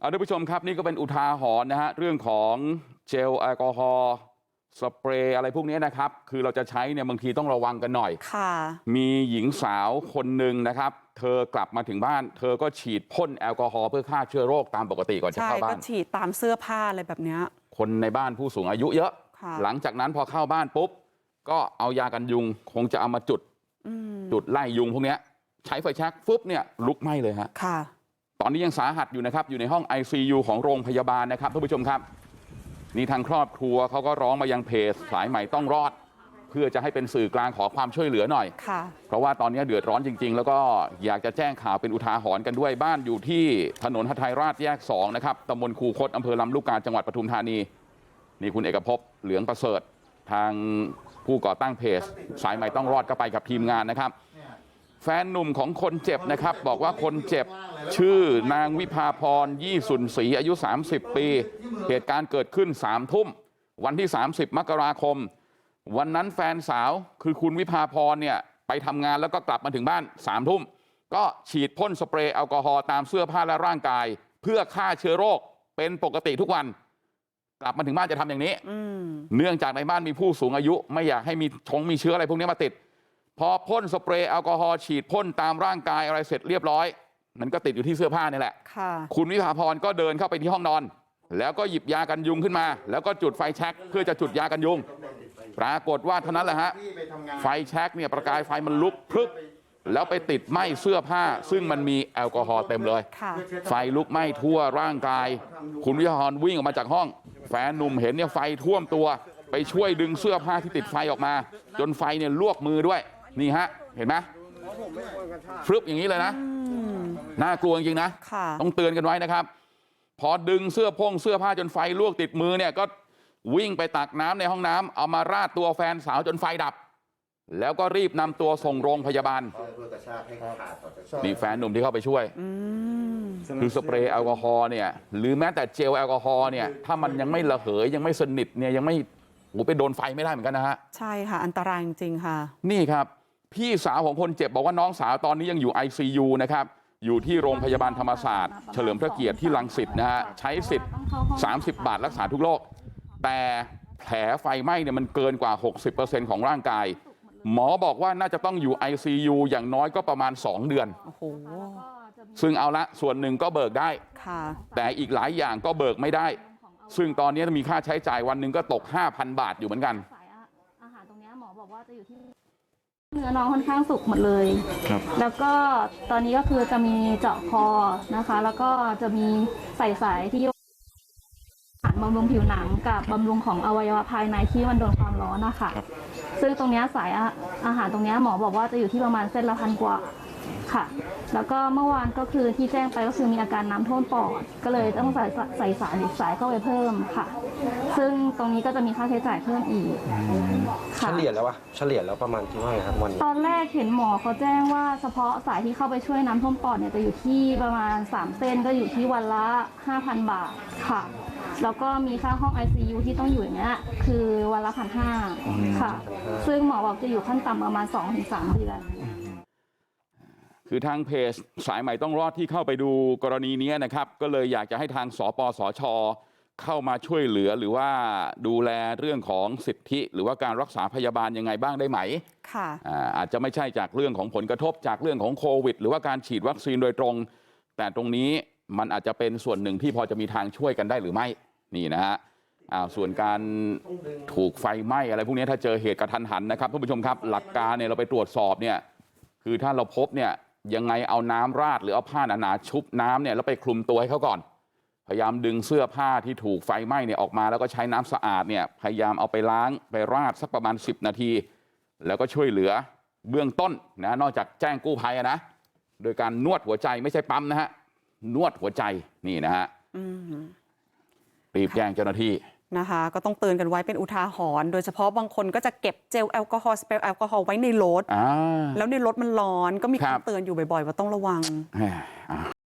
เอาท่านผู้ชมครับนี่ก็เป็นอุทาหรณ์นะฮะเรื่องของเจลแอลกอฮอล์สเปรย์อะไรพวกนี้นะครับคือเราจะใช้เนี่ยบางทีต้องระวังกันหน่อยค่ะมีหญิงสาวคนหนึ่งนะครับเธอกลับมาถึงบ้านเธอก็ฉีดพ่นแอลกอฮอล์เพื่อฆ่าเชื้อโรคตามปกติก่อนจะใช่เข้าก็บ้านฉีดตามเสื้อผ้าอะไรแบบเนี้ยคนในบ้านผู้สูงอายุเยอะค่ะหลังจากนั้นพอเข้าบ้านปุ๊บก็เอายากันยุงคงจะเอามาจุดอืมจุดไล่ยุงพวกเนี้ยใช้ไฟแช็กฟึบเนี่ยลุกไหม้เลยฮะค่ะ ตอนนี้ยังสาหัสอยู่นะครับอยู่ในห้อง ICU ของโรงพยาบาลนะครับท่านผู้ชมครับนี่ทางครอบครัวเขาก็ร้องมายังเพจสายใหม่ต้องรอดเพื่อจะให้เป็นสื่อกลางขอความช่วยเหลือหน่อยค่ะเพราะว่าตอนนี้เดือดร้อนจริงๆแล้วก็อยากจะแจ้งข่าวเป็นอุทาหรณ์กันด้วยบ้านอยู่ที่ถนนหทัยราชแยก2นะครับตำบลคูคตอำเภอลำลูกกาจังหวัดปทุมธานีนี่คุณเอกภพเหลืองประเสริฐทางผู้ก่อตั้งเพจสายใหม่ต้องรอดก็ไปกับทีมงานนะครับ แฟนหนุ่มของคนเจ็บนะครับบอกว่าคนเจ็บชื่อนางวิภาพรยี่สุนศรีอายุ30ปีเหตุการณ์เกิดขึ้น3ทุ่มวันที่30มกราคมวันนั้นแฟนสาวคือคุณวิภาพรเนี่ยไปทำงานแล้วก็กลับมาถึงบ้าน3ทุ่มก็ฉีดพ่นสเปรย์แอลกอฮอล์ตามเสื้อผ้าและร่างกายเพื่อฆ่าเชื้อโรคเป็นปกติทุกวันกลับมาถึงบ้านจะทำอย่างนี้อืมเนื่องจากในบ้านมีผู้สูงอายุไม่อยากให้มีชงมีเชื้ออะไรพวกนี้มาติด พอพ่นสเปรย์แอลกอฮอล์ฉีดพ่นตามร่างกายอะไรเสร็จเรียบร้อยมันก็ติดอยู่ที่เสื้อผ้านี่แหละค่ะคุณวิภาพรก็เดินเข้าไปที่ห้องนอนแล้วก็หยิบยากันยุงขึ้นมาแล้วก็จุดไฟแช็กเพื่อจะจุดยากันยุงปรากฏว่าเท่านั้นแหละฮะไฟแช็กเนี่ยประกายไฟมันลุกพรึบแล้วไปติดไหม้เสื้อผ้าซึ่งมันมีแอลกอฮอล์เต็มเลยค่ะไฟลุกไหม้ทั่วร่างกาย คุณวิภาพรวิ่งออกมาจากห้อง แฟนหนุ่มเห็นเนี่ยไฟท่วมตัวไปช่วยดึงเสื้อผ้าที่ติดไฟออกมา จนไฟเนี่ยลวกมือด้วย นี่ฮะเห็นไหมฟรึบอย่างนี้เลยนะอืมน่ากลัวจริงๆนะค่ะต้องเตือนกันไว้นะครับพอดึงเสื้อพงเสื้อผ้าจนไฟลวกติดมือเนี่ยก็วิ่งไปตักน้ำในห้องน้ำเอามาราดตัวแฟนสาวจนไฟดับ แล้วก็รีบนำตัวส่งโรงพยาบาลนี่แฟนหนุ่มที่เข้าไปช่วยอืมคือสเปรย์แอลกอฮอล์เนี่ยหรือแม้แต่เจลแอลกอฮอล์เนี่ยถ้ามันยังไม่ระเหยยังไม่สนิทเนี่ยยังไม่โอ้ไปโดนไฟไม่ได้เหมือนกันนะฮะใช่ค่ะอันตรายจริงๆค่ะ นี่ครับ พี่สาวของคนเจ็บบอกว่าน้องสาวตอนนี้ยังอยู่ ICU นะครับอยู่ที่โรงพยาบาลธรรมศาสตร์เฉลิมพระเกียรติที่ลังสิตนะฮะใช้สิทธิ์30บาทรักษาทุกโรคแต่แผลไฟไหม้เนี่ยมันเกินกว่า60%ของร่างกายหมอบอกว่าน่าจะต้องอยู่ ICU อย่างน้อยก็ประมาณ2เดือนโอ้โหซึ่งเอาละส่วนหนึ่งก็เบิกได้ค่ะแต่อีกหลายอย่างก็เบิกไม่ได้ ซึ่งตอนนี้มีค่าใช้จ่ายวันหนึ่งก็ตก 5,000 บาทอยู่เหมือนกัน เนี้ยหมอบอกว่าจะอยู่ที่เนื้อน้องค่อนข้างสุกหมดเลย ครับ แล้วก็ตอนนี้ก็คือจะมีเจาะคอนะคะ แล้วก็จะมีใส่สายที่สารบำรุงผิวหนังกับบำรุงของอวัยวะภายในที่มันโดนความร้อนนะคะซึ่งตรงเนี้ยสายอาอาหารตรงเนี้ยหมอบอกว่าจะอยู่ที่ประมาณเส้นละพันกว่า ค่ะ แล้วก็เมื่อวานก็คือที่แจ้งไปก็คือมีอาการน้ำท่วมปอด ก็เลยต้องใส่ใส่สายอีกสายเข้าไปเพิ่มค่ะ ซึ่งตรงนี้ก็จะมีค่าใช้จ่ายเพิ่มอีกเฉค่ะ ลี่ยแล้ววะเฉลี่ยแล้วประมาณที่ว่าไงครับวันนี้ตอนแรกเห็นหมอเขาแจ้งว่าเฉพาะสายที่เข้าไปช่วยน้ำท่วมปอดเนี่ยจะอยู่ที่ประมาณ 3 เส้นก็อยู่ที่วันละ 5,000 บาทค่ะ แล้วก็มีค่าห้อง ICU ที่ต้องอยู่อย่างเงี้ยคือวันละพันห้าค่ะ ซึ่งหมอบอกจะอยู่ขั้นต่ำประมาณ 2-3 เดือน คือทางเพจสายใหม่ต้องรอดที่เข้าไปดูกรณีนี้นะครับก็เลยอยากจะให้ทางสปสชเข้ามาช่วยเหลือหรือว่าดูแลเรื่องของสิทธิหรือว่าการรักษาพยาบาลยังไงบ้างได้ไหมค่ะอ่าอาจจะไม่ใช่จากเรื่องของผลกระทบจากเรื่องของโควิด หรือว่าการฉีดวัคซีนโดยตรง แต่ตรงนี้มันอาจจะเป็นส่วนหนึ่งที่พอจะมีทางช่วยกันได้หรือไม่นี่นะฮะอ้าวส่วนการถูกไฟไหม้อะไรพวกนี้ถ้าเจอเหตุกระทันหันนะครับท่านผู้ชมครับหลักการเนี่ยเราไปตรวจสอบเนี่ยคือถ้าเราพบเนี่ย ยังไงเอาน้ำราดหรือเอาผ้าหนาๆชุบน้ำเนี่ยแล้วไปคลุมตัวให้เขาก่อนพยายามดึงเสื้อผ้าที่ถูกไฟไหม้เนี่ยออกมาแล้วก็ใช้น้ำสะอาดเนี่ยพยายามเอาไปล้างไปราดสักประมาณ10นาทีแล้วก็ช่วยเหลือเบื้องต้นนะนอกจากแจ้งกู้ภัยอะนะโดยการนวดหัวใจไม่ใช่ปั๊มนะฮะนวดหัวใจนี่นะฮะอืมรีบแจ้งเจ้าหน้าที่ นะคะก็ต้องเตือนกันไว้เป็นอุทาหรณ์โดยเฉพาะบางคนก็จะเก็บเจลแอลกอฮอล์สเปรย์แอลกอฮอล์ไว้ในรถอ่าแล้วในรถมันร้อนก็มีครัการบเตือนอยู่บ่อยๆว่าต้องระวังแหมอ่า